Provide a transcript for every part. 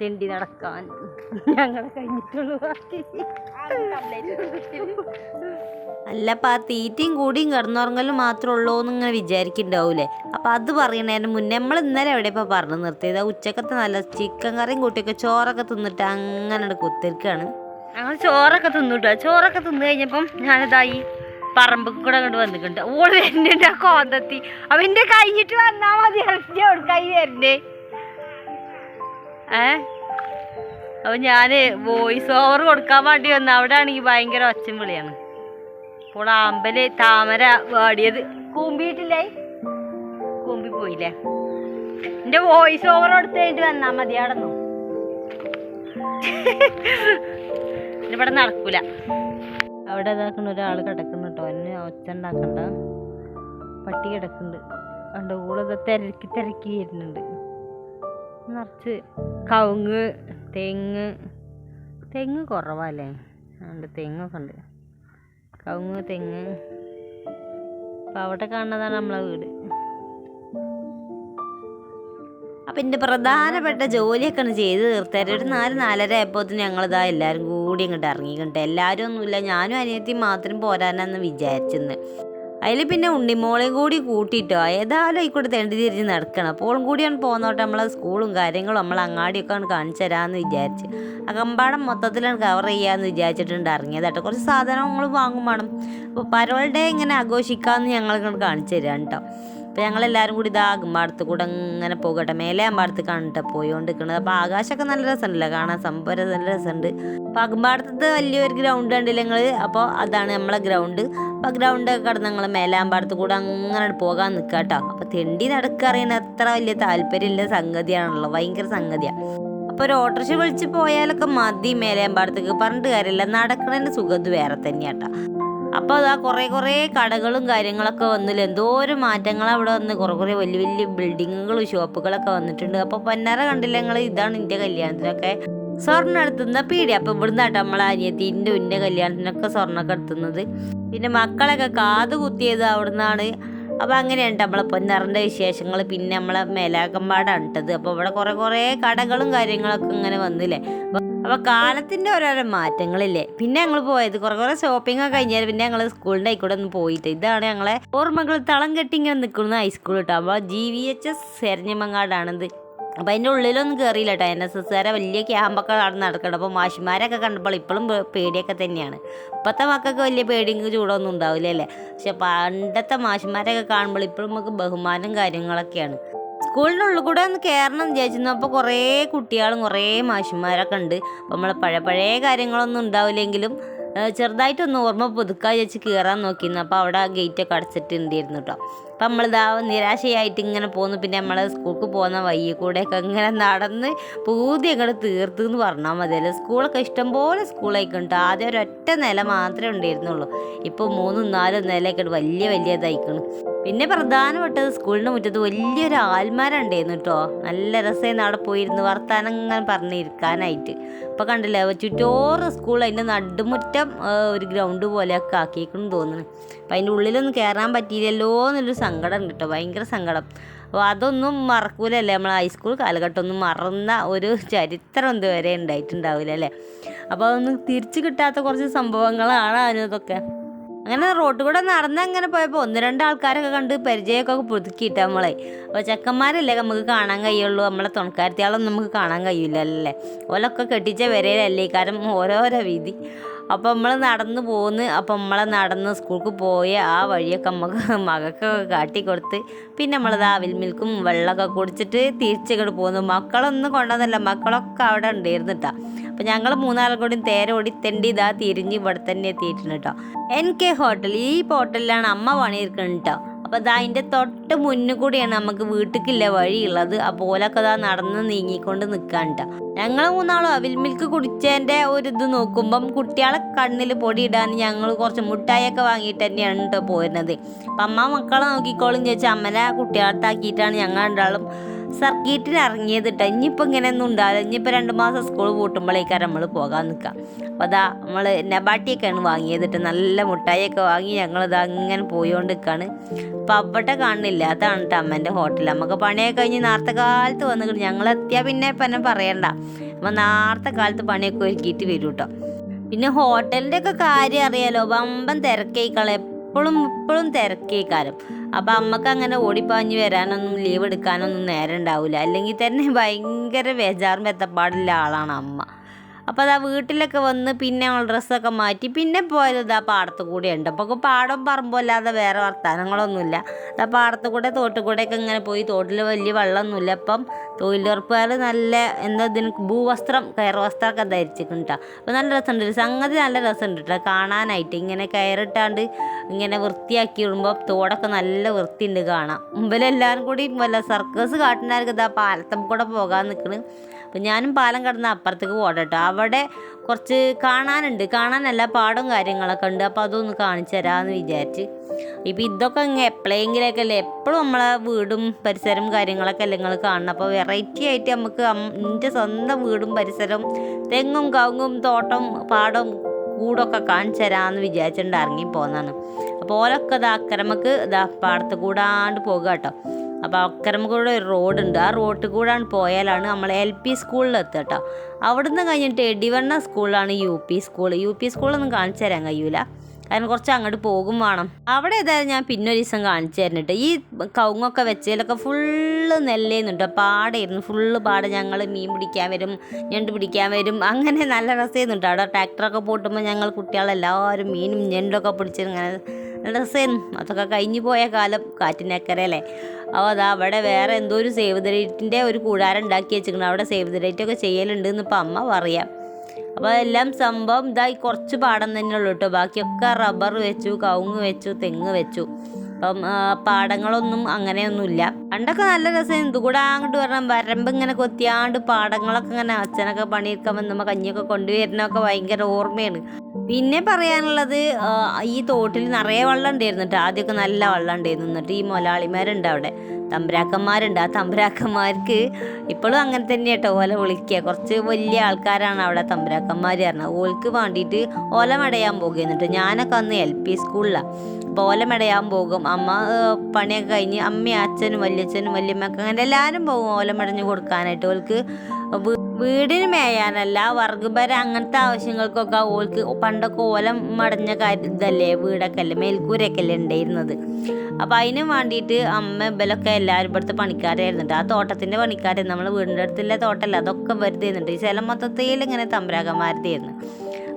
തെണ്ടി നടക്കാൻ. ഞങ്ങളെ കഴിഞ്ഞിട്ടുള്ളൂ. ബാക്കി അല്ലപ്പ ആ തീറ്റയും കൂടിയും കിടന്നുറങ്ങലും മാത്രമേ ഉള്ളൂ എന്ന് ഇങ്ങനെ വിചാരിക്കുന്നുണ്ടാവൂലേ അപ്പൊ അത് പറയണതിന് മുന്നേ നമ്മൾ ഇന്നലെ എവിടെ ഇപ്പൊ പറഞ്ഞു നിർത്തിയത്? ആ ഉച്ചക്കത്തെ നല്ല ചിക്കൻ കറിയും കൂട്ടിയൊക്കെ ചോറൊക്കെ തിന്നിട്ട് അങ്ങനെ കുത്തിരിക്കാണ്. ഞങ്ങൾ ചോറൊക്കെ തിന്നിട്ടോ. ചോറൊക്കെ തിന്നു കഴിഞ്ഞപ്പം ഞാനിതായി പറമ്പ് കൂടെ അങ്ങോട്ട് വന്നിട്ടുണ്ട്. വരുന്നുണ്ട് ആ കോന്തത്തി. അവന്റെ കഴിഞ്ഞിട്ട് വന്നാ മതി. കൈ വരണ്ടേ ഏ? അപ്പൊ ഞാൻ വോയിസ് ഓവർ കൊടുക്കാൻ വേണ്ടി വന്ന അവിടെ ആണെങ്കിൽ ഭയങ്കര ഒച്ചം വിളിയാണ്. അപ്പോൾ അമ്പൽ താമര വാടിയത് കൂമ്പിയിട്ടില്ലേ? കൂമ്പി പോയില്ലേ? എന്റെ വോയിസ് ഓവർ കൊടുത്ത് കഴിഞ്ഞിട്ട് വന്നാ മതി അവിടെ ഇവിടെ നടക്കൂല. അവിടെ ഇതാക്കണ ഒരാൾ കിടക്കുന്നു കേട്ടോ. എന്നെ ഒച്ച ഉണ്ടാക്കണ്ട. പട്ടി കിടക്കുന്നുണ്ട്. അതുകൊണ്ട് കൂടെ തിരക്കി തിരക്കി വരുന്നുണ്ട് നിറച്ച് കവുങ്ങ് തെങ്ങ്. തെങ്ങ് കുറവല്ലേ? അതുകൊണ്ട് തെങ്ങൊക്കെ ഉണ്ട്. കവുങ്ങ് തെങ്ങ്. അപ്പം അവിടെ കാണുന്നതാണ് നമ്മളെ വീട്. അപ്പം എന്റെ പ്രധാനപ്പെട്ട ജോലിയൊക്കെ ഒന്ന് ചെയ്ത് തീർത്തേരം. ഒരു നാല് നാലര ആയപ്പോഴത്തേന് ഞങ്ങളിതാ എല്ലാവരും കൂടി ഇങ്ങോട്ട് ഇറങ്ങിയിട്ടുണ്ട് എല്ലാവരും ഒന്നുമില്ല. ഞാനും അനിയത്തിയും മാത്രം പോരാനാന്ന് വിചാരിച്ചെന്ന്. അതിൽ പിന്നെ ഉണ്ണിമോളെയും കൂടി കൂട്ടിയിട്ടോ ഏതായാലും ആയിക്കോട്ടെ തെണ്ടി തിരിഞ്ഞ് നടക്കണം. അപ്പോഴും കൂടിയാണ് പോകുന്നോട്ടെ നമ്മളെ സ്കൂളും കാര്യങ്ങളും നമ്മൾ അങ്ങാടിയൊക്കെ ആണ് കാണിച്ചു തരാമെന്ന് വിചാരിച്ച്. അകമ്പാടം മൊത്തത്തിലാണ് കവർ ചെയ്യാമെന്ന് വിചാരിച്ചിട്ടുണ്ട് ഇറങ്ങിയത് കേട്ടോ. കുറച്ച് സാധനങ്ങൾ വാങ്ങും വേണം. അപ്പോൾ പരോൾ ഡേ ഇങ്ങനെ ആഘോഷിക്കാമെന്ന് ഞങ്ങൾ കാണിച്ചു തരാം കേട്ടോ. അപ്പോൾ ഞങ്ങളെല്ലാവരും കൂടി ഇതാ അമ്പാടത്ത് കൂടെ ഇങ്ങനെ പോകട്ടെ. മേലെ അമ്പാടത്ത് കണ്ടിട്ട് പോയോണ്ടിരിക്കണത്. അപ്പോൾ ആകാശമൊക്കെ നല്ല രസമുണ്ടല്ലോ. കാണാൻ സംഭവം നല്ല രസമുണ്ട്. അപ്പോൾ അകമ്പാടത്ത് വലിയൊരു ഗ്രൗണ്ട് ഉണ്ടല്ലോ ഞങ്ങൾ അപ്പോൾ അതാണ് നമ്മളെ ഗ്രൗണ്ട്. അപ്പോൾ ഗ്രൗണ്ടൊക്കെ കടന്ന് ഞങ്ങൾ മേലെ അമ്പാടത്ത് കൂടെ അങ്ങനെ പോകാൻ നിൽക്കുക കേട്ടോ അപ്പോൾ തെണ്ടി നടക്കുക അറിയുന്ന അത്ര വലിയ താല്പര്യമില്ല സംഗതിയാണല്ലോ. ഭയങ്കര സംഗതിയാണ് അപ്പോൾ ഒരു ഓട്ടോറിക്ഷ വിളിച്ച് പോയാലൊക്കെ മതി മേലെ അമ്പാടത്തേക്ക് പറഞ്ഞിട്ട് കാര്യമില്ല. നടക്കണതിന്റെ സുഖത് വേറെ തന്നെയാട്ടോ അപ്പോൾ അതാ കുറേ കുറേ കടകളും കാര്യങ്ങളൊക്കെ വന്നില്ല? എന്തോരം മാറ്റങ്ങൾ അവിടെ വന്ന്. കുറേ കുറേ വലിയ വലിയ ബിൽഡിങ്ങുകളും ഷോപ്പുകളൊക്കെ വന്നിട്ടുണ്ട്. അപ്പോൾ പൊന്നാര കണ്ടില്ല ഞങ്ങൾ ഇതാണ് എന്റെ കല്യാണത്തിനൊക്കെ സ്വർണം എടുത്തുന്ന പീടി. അപ്പോൾ ഇവിടുന്ന് കേട്ടോ നമ്മളെ അനിയത്തിന്റെ ഉന്ന കല്യാണത്തിനൊക്കെ സ്വർണമൊക്കെ എടുത്തുന്നത്. പിന്നെ മക്കളൊക്കെ കാത് കുത്തിയത് അവിടുന്നാണ്. അപ്പോൾ അങ്ങനെയാണ് നമ്മളെ പൊന്നറിന്റെ വിശേഷങ്ങൾ പിന്നെ നമ്മളെ മേലാക്കമ്പാടാണ് ഇട്ടത്. അപ്പോൾ ഇവിടെ കുറേ കുറേ കടകളും കാര്യങ്ങളൊക്കെ ഇങ്ങനെ വന്നില്ലേ? അപ്പോൾ കാലത്തിന്റെ ഓരോരോ മാറ്റങ്ങളില്ലേ. പിന്നെ ഞങ്ങൾ പോയത് കുറേ കുറേ ഷോപ്പിംഗ് ഒക്കെ കഴിഞ്ഞാൽ പിന്നെ ഞങ്ങൾ സ്കൂളിന്റെ ആയിക്കൂടെ ഒന്ന് പോയിട്ട്. ഇതാണ് ഞങ്ങളെ ഓർമ്മകൾ. തളം കെട്ടി ഇങ്ങനെ നിൽക്കുന്ന ഹൈസ്കൂൾ കേട്ടോ അപ്പോൾ ജി വി എച്ച് എസ് എരഞ്ഞിമങ്ങാടാണിത് അപ്പോൾ അതിന്റെ ഉള്ളിലൊന്നും കയറിയില്ല കേട്ടോ എൻ എസ് എസ്സുകാരെ വലിയ ക്യാമ്പൊക്കെ അവിടെ നടക്കണം അപ്പോൾ മാഷിമാരൊക്കെ കണ്ടപ്പോൾ ഇപ്പോഴും പേടിയൊക്കെ തന്നെയാണ്. ഇപ്പോഴത്തെ മക്കൾക്ക് വലിയ പേടിയും ചൂടൊന്നും ഉണ്ടാവില്ല അല്ലേ പക്ഷെ പണ്ടത്തെ മാഷിമാരൊക്കെ കാണുമ്പോൾ ഇപ്പോഴും നമുക്ക് ബഹുമാനം കാര്യങ്ങളൊക്കെയാണ്. സ്കൂളിന്റെ ഉള്ളിൽ കൂടെ ഒന്ന് കയറണം എന്ന് വിചാരിച്ചിരുന്നു. അപ്പോൾ കുറേ കുട്ടികളും കുറേ മാഷിമാരൊക്കെ ഉണ്ട്. അപ്പോൾ നമ്മൾ പഴയ പഴയ കാര്യങ്ങളൊന്നും ഉണ്ടാവില്ലെങ്കിലും ചെറുതായിട്ടൊന്ന് ഓർമ്മ പുതുക്കാൻ വെച്ച് കയറാൻ നോക്കിയിരുന്നു. അപ്പോൾ അവിടെ ഗേറ്റൊക്കെ അടച്ചിട്ടുണ്ടായിരുന്നു കേട്ടോ അപ്പം നമ്മളിതാ നിരാശയായിട്ട് ഇങ്ങനെ പോന്നു. പിന്നെ നമ്മൾ സ്കൂൾക്ക് പോകുന്ന വയ്യ കൂടെയൊക്കെ ഇങ്ങനെ നടന്ന് പൂതി അങ്ങോട്ട് തീർത്തു എന്ന് പറഞ്ഞാൽ മതിയല്ലോ സ്കൂളൊക്കെ ഇഷ്ടംപോലെ സ്കൂളായിക്കുണ്ട് ആദ്യം ഒരൊറ്റ നില മാത്രമേ ഉണ്ടായിരുന്നുള്ളൂ. ഇപ്പോൾ മൂന്നും നാലും നിലയൊക്കെ വലിയ വലിയ ഇതായിക്കണം പിന്നെ പ്രധാനപ്പെട്ടത് സ്കൂളിന്റെ മുറ്റത്ത് വലിയൊരു ആൽമാരുണ്ടായിരുന്നു കേട്ടോ. നല്ല രസമായിരുന്നു അവിടെ പോയിരുന്ന് വർത്താനങ്ങൾ പറഞ്ഞിരിക്കാനായിട്ട്. ഇപ്പോൾ കണ്ടില്ലേ ചുറ്റോറ് സ്കൂൾ അതിന്റെ നടുമുറ്റം ഒരു ഗ്രൗണ്ട് പോലെയൊക്കെ ആക്കിയേക്കണം തോന്നുന്നു. അപ്പം അതിന്റെ ഉള്ളിലൊന്നും കയറാൻ പറ്റിയില്ലല്ലോ എന്നൊരു സങ്കടം ഉണ്ട് കേട്ടോ. ഭയങ്കര സങ്കടം. അപ്പോൾ അതൊന്നും മറക്കൂലല്ലേ നമ്മൾ ഹൈസ്കൂൾ കാലഘട്ടം ഒന്നും മറന്ന ഒരു ചരിത്രം ഇതുവരെ ഉണ്ടായിട്ടുണ്ടാവില്ല അല്ലേ? അപ്പോൾ അതൊന്നും തിരിച്ചു കിട്ടാത്ത കുറച്ച് സംഭവങ്ങളാണ് അതിന് ഇതൊക്കെ അങ്ങനെ റോട്ടിൽ കൂടെ നടന്ന് അങ്ങനെ പോയപ്പോൾ ഒന്ന് രണ്ട് ആൾക്കാരൊക്കെ കണ്ട് പരിചയമൊക്കെ പുതുക്കിയിട്ട് നമ്മളെ അപ്പോൾ ചെക്കന്മാരല്ലേ നമുക്ക് കാണാൻ കഴിയുള്ളൂ. നമ്മളെ തുണക്കാരത്തിയാളൊന്നും നമുക്ക് കാണാൻ കഴിയില്ല അല്ലേ ഓലൊക്കെ കെട്ടിച്ച വരയിലല്ലേ കാരണം ഓരോരോ വീതി അപ്പോൾ നമ്മൾ നടന്ന് പോന്ന് അപ്പോൾ നമ്മളെ നടന്ന് സ്കൂൾക്ക് പോയ ആ വഴിയൊക്കെ നമുക്ക് മകൾക്കൊക്കെ കാട്ടിക്കൊടുത്ത് പിന്നെ നമ്മൾ ആവിൽ മിൽക്കും വെള്ളമൊക്കെ കുടിച്ചിട്ട് തിരിച്ചിങ്ങോട്ട് പോകുന്നു മക്കളൊന്നും കൊണ്ടുവന്നല്ല മക്കളൊക്കെ അവിടെ ഉണ്ടായിരുന്നു കേട്ടോ അപ്പോൾ ഞങ്ങൾ മൂന്നാളും കൂടി തേരോടി തെണ്ടി ഇതാ തിരിഞ്ഞ് ഇവിടെ തന്നെ എത്തിയിട്ടുണ്ട് കേട്ടോ എൻ കെ ഹോട്ടൽ ഈ ഹോട്ടലിലാണ് അമ്മ പണിയിരിക്കുന്നത് കേട്ടോ അപ്പോൾ അത് അതിന്റെ തൊട്ട് മുന്നിൽ കൂടിയാണ് നമുക്ക് വീട്ടിലേക്കില്ല വഴിയുള്ളത്. അപ്പോൾ ഓലൊക്കെ അതാ നടന്ന് നീങ്ങിക്കൊണ്ട് നിൽക്കാണ്ട ഞങ്ങൾ മൂന്നാളും അവിൽ മിൽക്ക് കുടിച്ചതിന്റെ ഒരു ഇത് നോക്കുമ്പം കുട്ടികളെ കണ്ണിൽ പൊടി ഞങ്ങൾ കുറച്ച് മുട്ടായൊക്കെ വാങ്ങിയിട്ട് തന്നെയാണ് കേട്ടോ പോരുന്നത്. അപ്പം അമ്മ മക്കളെ നോക്കിക്കോളും ചോദിച്ചാൽ അമ്മനെ കുട്ടികളത്താക്കിയിട്ടാണ് ഞങ്ങൾ രണ്ടാളും സർക്കീറ്റിൽ ഇറങ്ങിയത് കേട്ടോ ഇനിയിപ്പോൾ ഇങ്ങനെയൊന്നും ഉണ്ടാവില്ല. ഇനിയിപ്പോൾ രണ്ട് മാസം സ്കൂൾ പൂട്ടുമ്പോഴേക്കാരം നമ്മൾ പോകാൻ നിൽക്കാം അപ്പോൾ അതാ നമ്മൾ നബാട്ടിയൊക്കെയാണ് വാങ്ങിയത് കേട്ടോ നല്ല മുട്ടായിയൊക്കെ വാങ്ങി ഞങ്ങളിത് അങ്ങനെ പോയോണ്ട് നിൽക്കുകയാണ് അപ്പോൾ അവിടെ കാണുന്നില്ല. അതാണ് കേട്ടോ അമ്മേന്റെ ഹോട്ടൽ നമുക്ക് പണിയൊക്കെ കഴിഞ്ഞ് നേരത്തെ കാലത്ത് വന്നിട്ട് ഞങ്ങളെത്തിയാൽ പിന്നെ പിന്നെ പറയണ്ട. അപ്പം നേരത്തെ കാലത്ത് പണിയൊക്കെ ഒരുക്കിയിട്ട് വരും കേട്ടോ പിന്നെ ഹോട്ടലിന്റെ ഒക്കെ കാര്യം അറിയാലോ. വമ്പൻ തിരക്കേക്കാളും എപ്പോഴും ഇപ്പോഴും തിരക്കേക്കാരം. അപ്പം അമ്മയ്ക്ക് അങ്ങനെ ഓടിപ്പാഞ്ഞ് വരാനൊന്നും ലീവ് എടുക്കാനൊന്നും നേരം ഉണ്ടാവില്ല അല്ലെങ്കിൽ തന്നെ ഭയങ്കര ബേജാറും എത്തപ്പാടുള്ള ആളാണ് അമ്മ. അപ്പോൾ അതാ വീട്ടിലൊക്കെ വന്ന് പിന്നെ ഡ്രസ്സൊക്കെ മാറ്റി പിന്നെ പോയത് ഇതാ പാടത്ത് കൂടെ ഉണ്ട് അപ്പോൾ പാടം പറമ്പോ അല്ലാതെ വേറെ വർത്തമാനങ്ങളൊന്നുമില്ല ഇതാ പാടത്ത് കൂടെ തോട്ടിൽ കൂടെയൊക്കെ ഇങ്ങനെ പോയി. തോട്ടിൽ വലിയ വെള്ളമൊന്നുമില്ല. അപ്പം തൊഴിലുറപ്പുകാർ നല്ല എന്താ ഇതിന് ഭൂവസ്ത്രം കയറുവസ്ത്രമൊക്കെ ധരിച്ചിട്ടുണ്ട് അപ്പോൾ നല്ല രസമുണ്ട്. സംഗതി നല്ല രസമുണ്ട് കേട്ടോ കാണാനായിട്ട് ഇങ്ങനെ കയറിട്ടാണ്ട് ഇങ്ങനെ വൃത്തിയാക്കി ഇടുമ്പോൾ തോടൊക്കെ നല്ല വൃത്തിയുണ്ട് കാണാം. മുമ്പിലെല്ലാവരും കൂടി വല്ല സർക്കസ് കാട്ടുന്നവർക്ക് ഇതാ പാലത്തം കൂടെ പോകാൻ നിൽക്കണ് അപ്പം ഞാനും പാലം കടന്ന് അപ്പുറത്തേക്ക് പോകട്ടോ അവിടെ കുറച്ച് കാണാനുണ്ട്. കാണാനല്ല പാടും കാര്യങ്ങളൊക്കെ ഉണ്ട്. അപ്പോൾ അതൊന്ന് കാണിച്ചു തരാമെന്ന് വിചാരിച്ച്. ഇപ്പം ഇതൊക്കെ ഇങ്ങനെ എപ്പോഴെങ്കിലൊക്കെ അല്ലേ? എപ്പോഴും നമ്മളെ വീടും പരിസരവും കാര്യങ്ങളൊക്കെ അല്ലേ നിങ്ങൾ കാണണം അപ്പോൾ വെറൈറ്റി ആയിട്ട് നമുക്ക് എന്റെ സ്വന്തം വീടും പരിസരവും തെങ്ങും കവുങ്ങും തോട്ടം പാടവും കൂടൊക്കെ കാണിച്ചു തരാമെന്ന് വിചാരിച്ചിട്ടുണ്ട് ഇറങ്ങി പോകുന്നതാണ് അപ്പോൾ ഓലൊക്കെ ഇതാ അക്കരമക്ക് ഇതാ പാടത്ത് കൂടാണ്ട് പോകുക കേട്ടോ അപ്പോൾ അക്കരം കൂടെ ഒരു റോഡുണ്ട്. ആ റോഡ് കൂടാണ് പോയാലാണ് നമ്മൾ എൽ പി സ്കൂളിൽ എത്തുക കേട്ടോ അവിടുന്ന് കഴിഞ്ഞിട്ട് എടിവണ്ണ സ്കൂളിലാണ് U P school. U P സ്കൂളൊന്നും കാണിച്ചു തരാൻ കഴിയൂല. കാരണം കുറച്ച് അങ്ങോട്ട് പോകും വേണം. അവിടെ ഏതായാലും ഞാൻ പിന്നെ ഒരു ദിവസം കാണിച്ചു തരുന്നുണ്ട് ഈ കവുങ്ങൊക്കെ വെച്ചതിലൊക്കെ ഫുള്ള് നെല്ലേന്നുണ്ട്. പാടായിരുന്നു. ഫുള്ള് പാട് ഞങ്ങൾ മീൻ പിടിക്കാൻ വരും ഞണ്ട് പിടിക്കാൻ വരും. അങ്ങനെ നല്ല രസമായിരുന്നുണ്ട് അവിടെ ട്രാക്ടറൊക്കെ പൂട്ടുമ്പോൾ ഞങ്ങൾ കുട്ടികളെല്ലാവരും മീനും ഞണ്ടൊക്കെ പിടിച്ച് രസമായിരുന്നു അതൊക്കെ കഴിഞ്ഞു പോയ കാലം കാറ്റിനക്കരല്ലേ അപ്പോൾ അതാ അവിടെ വേറെ എന്തോ ഒരു സേവ് ദ ഡേറ്റിന്റെ ഒരു കൂടാരം ഉണ്ടാക്കി വെച്ചിരിക്കണം അവിടെ സേവ് ദ ഡേറ്റ് ഒക്കെ ചെയ്യലുണ്ട് എന്ന് ഇപ്പം അമ്മ പറയാം. അപ്പോൾ എല്ലാം സംഭവം ഇതായി കുറച്ച് പാടം തന്നെ ഉള്ളൂ കേട്ടോ. ബാക്കിയൊക്കെ റബ്ബർ വെച്ചു കവുങ്ങ് വെച്ചു തെങ്ങ് വെച്ചു. അപ്പം പാടങ്ങളൊന്നും അങ്ങനെയൊന്നുമില്ല. പണ്ടൊക്കെ നല്ല രസം. ഇതുകൂടെ അങ്ങോട്ട് പറഞ്ഞാൽ വരമ്പ് ഇങ്ങനെ കൊത്തിയാണ്ട് പാടങ്ങളൊക്കെ ഇങ്ങനെ അച്ഛനൊക്കെ പണിയെടുക്കാൻ വന്നുമ്പോൾ കഞ്ഞിയൊക്കെ കൊണ്ടുവരുന്നതൊക്കെ ഭയങ്കര ഓർമ്മയാണ്. പിന്നെ പറയാനുള്ളത് ഈ തോട്ടിൽ നിറയെ വെള്ളം ഉണ്ടായിരുന്നു കേട്ടോ ആദ്യമൊക്കെ നല്ല വെള്ളം ഉണ്ടായിരുന്നു. എന്നിട്ട് ഈ മൊലാളിമാരുണ്ട് അവിടെ. തമ്പുരാക്കന്മാരുണ്ട്. ആ തമ്പുരാക്കന്മാർക്ക് ഇപ്പോഴും അങ്ങനെ തന്നെ കേട്ടോ ഓല വിളിക്കുക. കുറച്ച് വലിയ ആൾക്കാരാണ് അവിടെ തമ്പുരാക്കന്മാർ പറഞ്ഞത്. ഓൽക്ക് വേണ്ടിയിട്ട് ഓല മെടയാൻ പോകുക. എന്നിട്ട് ഞാനൊക്കെ അന്ന് എൽ പി സ്കൂളിലാണ് അപ്പോൾ ഓല പോകും. അമ്മ പണിയൊക്കെ കഴിഞ്ഞ് അമ്മയും അച്ഛനും വല്യച്ഛനും വല്യമ്മയൊക്കെ അങ്ങനെ എല്ലാവരും പോകും ഓല കൊടുക്കാനായിട്ട്. ഓൽക്ക് വീ- വീടിന് മേയാനല്ല വർഗപര അങ്ങനത്തെ ആവശ്യങ്ങൾക്കൊക്കെ ഓൾക്ക് പണ്ടൊക്കെ ഓലം മടഞ്ഞ കാര്യം ഇതല്ലേ വീടൊക്കെ അല്ലേ മേൽക്കൂരൊക്കെ അല്ലേ ഉണ്ടായിരുന്നത് അപ്പം അതിന് വേണ്ടിയിട്ട് അമ്മ ഇവലൊക്കെ എല്ലാവരും ഇവിടുത്തെ പണിക്കാരായിരുന്നുണ്ട്. ആ തോട്ടത്തിന്റെ പണിക്കാരെ നമ്മൾ വീടിന്റെ അടുത്തുള്ള തോട്ടമല്ല അതൊക്കെ വെറുതെ ഇരുന്നുണ്ട് ഈ സ്ഥലം മൊത്തത്തിൽ ഇങ്ങനെ തമ്പരാക്കന്മാരുടെയായിരുന്നു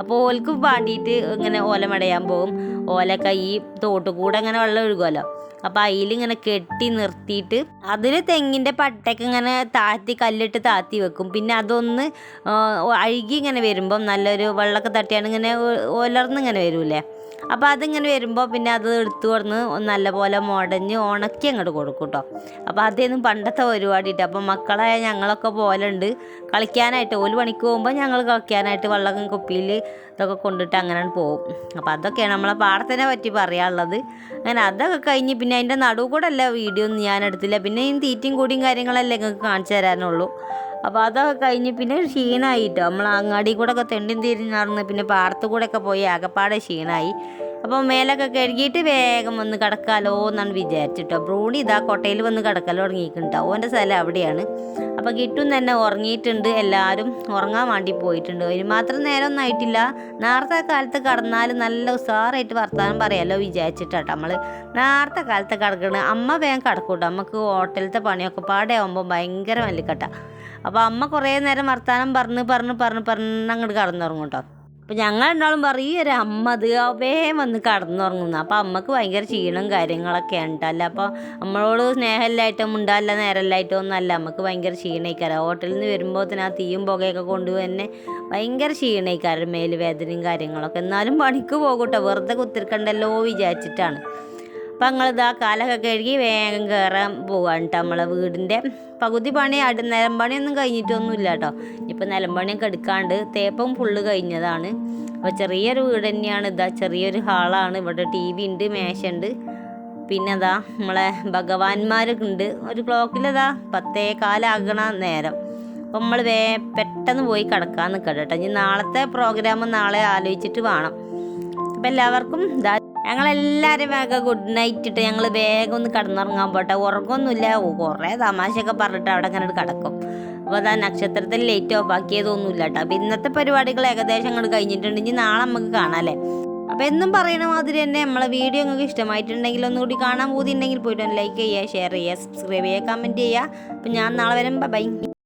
അപ്പോൾ ഓൽക്ക് വേണ്ടിയിട്ട് ഇങ്ങനെ ഓല മടയാൻ പോകും ഓലൊക്കെ ഈ തോട്ടുകൂടെ അങ്ങനെ വെള്ളം ഒഴുകുമല്ലോ അപ്പോൾ അതിലിങ്ങനെ കെട്ടി നിർത്തിയിട്ട് അതിൽ തെങ്ങിന്റെ പട്ടയ്ക്ക് ഇങ്ങനെ താഴ്ത്തി കല്ലിട്ട് താത്തി വെക്കും. പിന്നെ അതൊന്ന് അഴുകി ഇങ്ങനെ വരുമ്പം നല്ലൊരു വെള്ളമൊക്കെ തട്ടിയാണ് ഇങ്ങനെ ഒലർന്നിങ്ങനെ വരൂലേ അപ്പോൾ അതിങ്ങനെ വരുമ്പോൾ പിന്നെ അത് എടുത്തു കൊടുന്ന് നല്ലപോലെ മുടഞ്ഞ് ഉണക്കി അങ്ങോട്ട് കൊടുക്കും കേട്ടോ അപ്പോൾ അതേന്നും പണ്ടത്തെ പരിപാടിയിട്ട് അപ്പോൾ മക്കളായ ഞങ്ങളൊക്കെ പോലുണ്ട് കളിക്കാനായിട്ട് ഒരു പണിക്ക് പോകുമ്പോൾ ഞങ്ങൾ കളിക്കാനായിട്ട് വെള്ളം കുപ്പിയിൽ ഇതൊക്കെ കൊണ്ടിട്ട് അങ്ങനെ പോകും. അപ്പോൾ അതൊക്കെയാണ് നമ്മളെ പാടത്തിനെ പറ്റി പറയാനുള്ളത്. അങ്ങനെ അതൊക്കെ കഴിഞ്ഞ് പിന്നെ അതിന്റെ നടുവ് കൂടെ അല്ല വീഡിയോ ഒന്നും ഞാൻ എടുത്തില്ല. പിന്നെ ഈ തീറ്റയും കൂടിയും കാര്യങ്ങളല്ലേ നിങ്ങൾക്ക് കാണിച്ചു തരാനുള്ളൂ. അപ്പോൾ അതൊക്കെ കഴിഞ്ഞ് പിന്നെ ക്ഷീണമായിട്ടോ നമ്മൾ അങ്ങാടി കൂടെ ഒക്കെ തെണ്ടും തിരിഞ്ഞ് നടന്ന് പിന്നെ പാടത്ത് കൂടെ ഒക്കെ പോയി ആകപ്പാടെ ക്ഷീണമായി അപ്പോൾ മേലൊക്കെ കഴുകിയിട്ട് വേഗം വന്ന് കിടക്കാലോ എന്നാണ് വിചാരിച്ചിട്ടോ. ബ്രൂണി ഇതാ കൊട്ടയിൽ വന്ന് കിടക്കലോ ഉറങ്ങിയിട്ടുണ്ടാവും ഓന്റെ സ്ഥലം അവിടെയാണ്. അപ്പോൾ കിട്ടും തന്നെ ഉറങ്ങിയിട്ടുണ്ട്. എല്ലാവരും ഉറങ്ങാൻ വേണ്ടി പോയിട്ടുണ്ട്. ഒരു മാത്രം നേരമൊന്നും ആയിട്ടില്ല. നേരത്തെ കാലത്ത് കടന്നാൽ നല്ല ഉസാറായിട്ട് വർത്താനം പറയാമല്ലോ വിചാരിച്ചിട്ടാട്ടോ നമ്മൾ നേരത്തെ കാലത്ത് കിടക്കണം. അമ്മ വേഗം കിടക്കൂട്ടോ. നമുക്ക് ഹോട്ടലിലത്തെ പണിയൊക്കെ പാടെ ആകുമ്പോൾ ഭയങ്കര മല്ലിക്കട്ട അപ്പോൾ അമ്മ കുറേ നേരം വർത്താനം പറഞ്ഞ് പറഞ്ഞ് പറഞ്ഞ് പറഞ്ഞ് അങ്ങോട്ട് കടന്നുറങ്ങും കേട്ടോ അപ്പോൾ ഞങ്ങൾ രണ്ടാളും പറയും ഒരു അമ്മ അത് വേഗം വന്ന് കടന്നുറങ്ങുന്നു. അപ്പോൾ അമ്മയ്ക്ക് ഭയങ്കര ക്ഷീണം കാര്യങ്ങളൊക്കെ ഉണ്ടല്ല അപ്പോൾ നമ്മളോട് സ്നേഹമില്ലായിട്ടും മുണ്ടല്ല നേരമില്ലായിട്ടും ഒന്നല്ല നമുക്ക് ഭയങ്കര ക്ഷീണയിക്കാരം ഹോട്ടലിൽ നിന്ന് വരുമ്പോൾ തന്നെ ആ തീയും പുകയൊക്കെ കൊണ്ടുപോയി തന്നെ ഭയങ്കര ക്ഷീണയിക്കാരം മേൽ വേദനയും കാര്യങ്ങളൊക്കെ. എന്നാലും പണിക്ക് പോകൂട്ടോ. വെറുതെ കുത്തിരിക്കണ്ടല്ലോ വിചാരിച്ചിട്ടാണ്. അപ്പം ഇതാ കാലൊക്കെ കഴുകി വേഗം കയറാൻ പോവാണ് കേട്ടോ നമ്മളെ വീടിന്റെ. പകുതി പണി അടി നിലം പണിയൊന്നും കഴിഞ്ഞിട്ടൊന്നുമില്ല കേട്ടോ ഇപ്പം നിലം പണിയൊക്കെ എടുക്കാണ്ട് തേപ്പം ഫുള്ള് കഴിഞ്ഞതാണ്. അപ്പോൾ ചെറിയൊരു വീട് തന്നെയാണ് ഇതാ. ചെറിയൊരു ഹാളാണ്. ഇവിടെ ടി വി ഉണ്ട് മേശ ഉണ്ട് പിന്നെ അതാ നമ്മളെ ഭഗവാന്മാരൊക്കെ ഉണ്ട് ഒരു ക്ലോക്കിലതാ പത്തേ കാലാകണ നേരം. അപ്പം നമ്മൾ വേ പെട്ടെന്ന് പോയി കിടക്കാൻ നിൽക്കട്ടെ കേട്ടോ ഇനി നാളത്തെ പ്രോഗ്രാം നാളെ ആലോചിച്ചിട്ട് വേണം. അപ്പം എല്ലാവർക്കും ഇതാ ഞങ്ങളെല്ലാവരും വേഗം ഗുഡ് നൈറ്റ് ഇട്ട് ഞങ്ങൾ വേഗം ഒന്ന് കിടന്നുറങ്ങാൻ പോട്ടെ. ഉറങ്ങൊന്നുമില്ല. കുറേ തമാശയൊക്കെ പറഞ്ഞിട്ട് അവിടെ അങ്ങനെ കിടക്കും. അപ്പോൾ അതാ നക്ഷത്രത്തിൽ ലേറ്റ് ഓഫ് ആക്കിയതൊന്നുമില്ല കേട്ടോ. അപ്പോൾ ഇന്നത്തെ പരിപാടികൾ ഏകദേശം അങ്ങോട്ട് കഴിഞ്ഞിട്ടുണ്ടെങ്കിൽ നാളെ നമുക്ക് കാണാമല്ലേ അപ്പോൾ എന്നും പറയുന്ന മാതിരി തന്നെ നമ്മളെ വീഡിയോ നിങ്ങൾക്ക് ഇഷ്ടമായിട്ടുണ്ടെങ്കിൽ ഒന്നുകൂടി കാണാൻ പോകുന്നുണ്ടെങ്കിൽ പോയിട്ട് ലൈക്ക് ചെയ്യുക ഷെയർ ചെയ്യുക സബ്സ്ക്രൈബ് ചെയ്യുക കമന്റ് ചെയ്യുക. അപ്പോൾ ഞാൻ നാളെ വരും. ബൈ